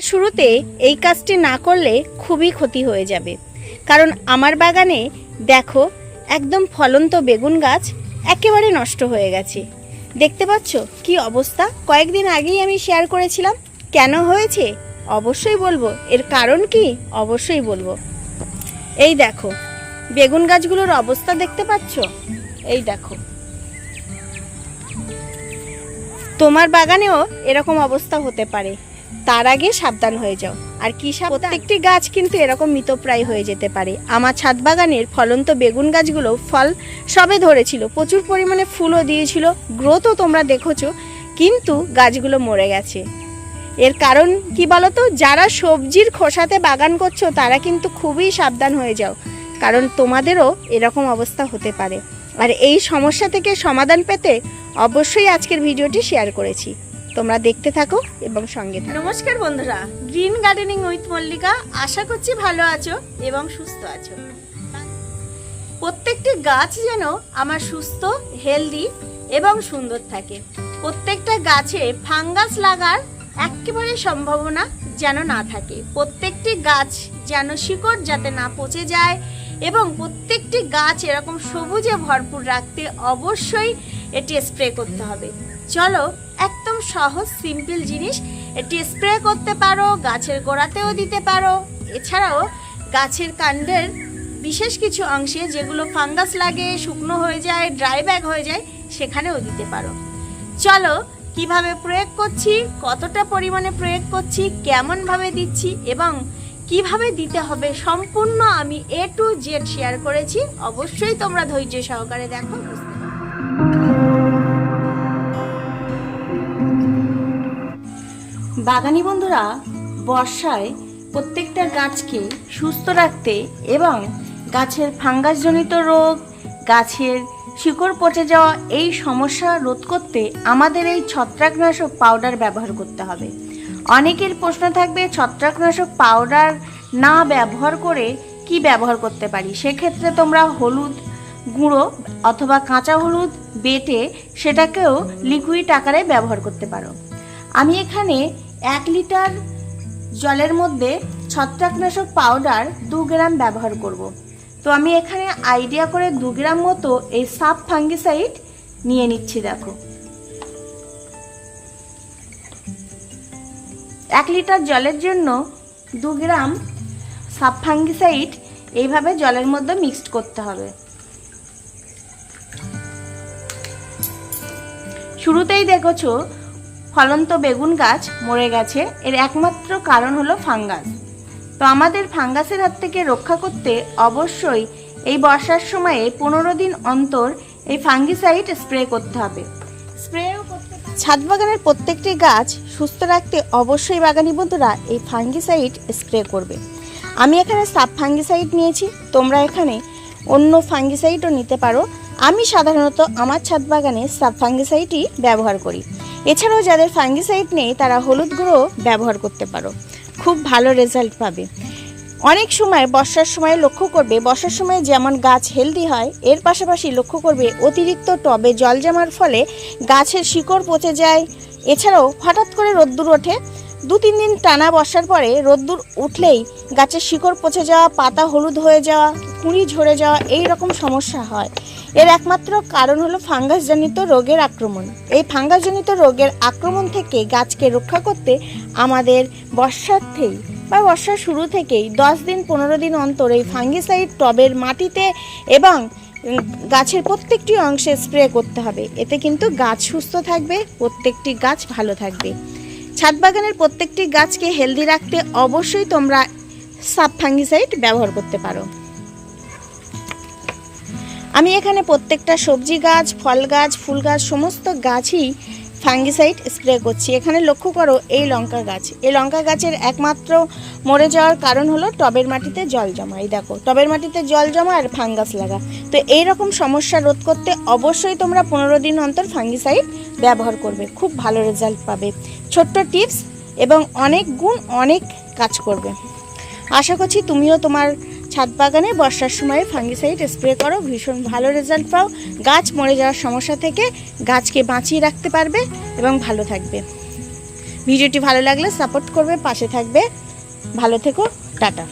শুরুতে এই কাজটি না করলে খুবই ক্ষতি হয়ে যাবে। কারণ আমার বাগানে, দেখো, একদম ফলন্ত বেগুন গাছ একেবারে নষ্ট হয়ে গেছে। দেখতে পাচ্ছ কি অবস্থা? কয়েকদিন আগেই আমি শেয়ার করেছিলাম। কেন হয়েছে? অবশ্যই বলব। এর কারণ কি? অবশ্যই বলব। এই দেখো, বেগুন গাছগুলোর অবস্থা দেখতে পাচ্ছ? এই দেখো। তোমার বাগানেও এরকম অবস্থা হতে পারে। তার আগে সাবধান হয়ে যাও। আর কি প্রত্যেকটি গাছ কিন্তু এরকম মৃতপ্রায় হয়ে যেতে পারে। আমার ছাদ বাগানের ফলন্ত বেগুন গাছগুলো ফল সবে ধরেছিল। প্রচুর পরিমাণে ফুলও দিয়েছিল। গ্রোথও তোমরা দেখেছ। কিন্তু গাছগুলো মরে গেছে। এর কারণ কি বলতো? যারা সবজির খোসাতে বাগান করছ, তারা কিন্তু খুবই সাবধান হয়ে যাও। কারণ তোমাদেরও এরকম অবস্থা হতে পারে। আর এই সমস্যা থেকে সমাধান পেতে অবশ্যই আজকের ভিডিওটি শেয়ার করেছি। তোমরা দেখতে থাকো এবং সঙ্গে থাকো। নমস্কার বন্ধুরা, গ্রিন গার্ডেনিং উইথ মল্লিকা। আশা করছি ভালো আছো এবং সুস্থ আছো। প্রত্যেকটি গাছ যেন আমার সুস্থ, হেলদি এবং সুন্দর থাকে। প্রত্যেকটা গাছে ফাঙ্গাস লাগার একেবারে সম্ভাবনা যেন না থাকে। প্রত্যেকটি গাছ যেন শিকড় যাতে না পচে যায় এবং প্রত্যেকটি গাছ এরকম সবুজে ভরপুর রাখতে অবশ্যই এটি স্প্রে করতে হবে। চলো, একদম সহজ সিম্পল জিনিস। এটি স্প্রে করতে পারো, গাছের গোড়াতেও দিতে পারো। এছাড়াও, গাছের কাণ্ডের বিশেষ কিছু অংশে যেগুলো ফাঙ্গাস লাগে, শুকনো হয়ে যায় ড্রাই ব্যাগ হয়ে যায়, সেখানেও দিতে পারো। চলো, কীভাবে প্রয়োগ করছি, কতটা পরিমাণে প্রয়োগ করছি, কেমনভাবে দিচ্ছি এবং কীভাবে দিতে হবে, সম্পূর্ণ আমি এ টু জেড শেয়ার করেছি। অবশ্যই তোমরা ধৈর্য সহকারে দেখো। বাগানি বন্ধুরা, বর্ষায় প্রত্যেকটা গাছকে সুস্থ রাখতে এবং গাছের ফাঙ্গাসজনিত রোগ, গাছের শিকড় পচে যাওয়া এই সমস্যা রোধ করতে আমাদের এই ছত্রাকনাশক পাউডার ব্যবহার করতে হবে। অনেকের প্রশ্ন থাকবে, ছত্রাকনাশক পাউডার না ব্যবহার করে কি ব্যবহার করতে পারি? সেক্ষেত্রে তোমরা হলুদ গুঁড়ো অথবা কাঁচা হলুদ বেটে সেটাকেও লিকুইড আকারে ব্যবহার করতে পারো। আমি এখানে এক লিটার জলের মধ্যে ছত্রাকনাশক পাউডার দু গ্রাম ব্যবহার করব। তো আমি এখানে আইডিয়া করে দু গ্রাম মতো এই সাব ফাঙ্গিসাইড নিয়ে নিচ্ছি, দেখো এক লিটার জলের জন্য দু গ্রাম সাব ফাঙ্গিসাইড এইভাবে জলের মধ্যে মিক্সড করতে হবে শুরুতেই দেখেছ ফলন্ত বেগুন গাছ মরে গেছে। এর একমাত্র কারণ হলো ফাঙ্গাস। তো আমাদের ফাঙ্গাসের হাত থেকে রক্ষা করতে অবশ্যই এই বর্ষার সময়ে পনেরো দিন অন্তর এই ফাঙ্গিসাইড স্প্রে করতে হবে। স্প্রেও করতে ছাদ বাগানের প্রত্যেকটি গাছ সুস্থ রাখতে অবশ্যই বাগানি বন্ধুরা এই ফাঙ্গিসাইড স্প্রে করবে। আমি এখানে সাব ফাঙ্গিসাইড নিয়েছি তোমরা এখানে অন্য ফাঙ্গিসাইডও নিতে পারো। আমি সাধারণত আমার ছাদ বাগানে সাব ফাঙ্গিসাইডই ব্যবহার করি। এছাড়াও যাদের ফাঙ্গিসাইড নেই, তারা হলুদ গুঁড়ো ব্যবহার করতে পারো। খুব ভালো রেজাল্ট পাবে। অনেক সময় বর্ষার সময় লক্ষ্য করবে, বর্ষার সময় যেমন গাছ হেলদি হয়, এর পাশাপাশি লক্ষ্য করবে অতিরিক্ত টবে জল জমার ফলে গাছের শিকড় পচে যায়। এছাড়াও হঠাৎ করে রোদ্দুর ওঠে দু তিন দিন টানা বর্ষার পরে রোদ্দুর উঠলেই গাছের শিকড় পচে যাওয়া, পাতা হলুদ হয়ে যাওয়া, কুঁড়ি ঝরে যাওয়া এই রকম সমস্যা হয়। এর একমাত্র কারণ হলো ফাঙ্গাসজনিত রোগের আক্রমণ। এই ফাঙ্গাসজনিত রোগের আক্রমণ থেকে গাছকে রক্ষা করতে আমাদের বর্ষার্থেই বা বর্ষার শুরু থেকেই দশ দিন, পনেরো দিন অন্তর এই ফাঙ্গিসাইড টবের মাটিতে এবং গাছের প্রত্যেকটি অংশে স্প্রে করতে হবে। এতে কিন্তু গাছ সুস্থ থাকবে, প্রত্যেকটি গাছ ভালো থাকবে। ছাদ বাগানের প্রত্যেকটি গাছকে হেলদি রাখতে অবশ্যই তোমরা সাব ফাঙ্গিসাইড ব্যবহার করতে পারো। আমি এখানে প্রত্যেকটা সবজি গাছ, ফল গাছ, ফুল গাছ, সমস্ত গাছই ফাঙ্গিসাইড স্প্রে করছি। এখানে লক্ষ্য করো, এই লঙ্কা গাছ। এই লঙ্কা গাছের একমাত্র মরে যাওয়ার কারণ হলো টবের মাটিতে জল জমা। এই দেখো, টবের মাটিতে জল জমা আর ফাঙ্গাস লাগা। তো এই রকম সমস্যা রোধ করতে অবশ্যই তোমরা পনেরো দিন অন্তর ফাঙ্গিসাইড ব্যবহার করবে। খুব ভালো রেজাল্ট পাবে। ছোট্ট টিপস এবং অনেক গুণ অনেক কাজ করবে। আশা করছি তুমিও তোমার ছাদ বাগানে বর্ষার সময় ফাঙ্গিসাইড স্প্রে করো। ভীষণ ভালো রেজাল্ট পাও। গাছ মরে যাওয়ার সমস্যা থেকে গাছকে বাঁচিয়ে রাখতে পারবে এবং ভালো থাকবে। ভিডিওটি ভালো লাগলে সাপোর্ট করবে, পাশে থাকবে। ভালো থেকো, টাটা।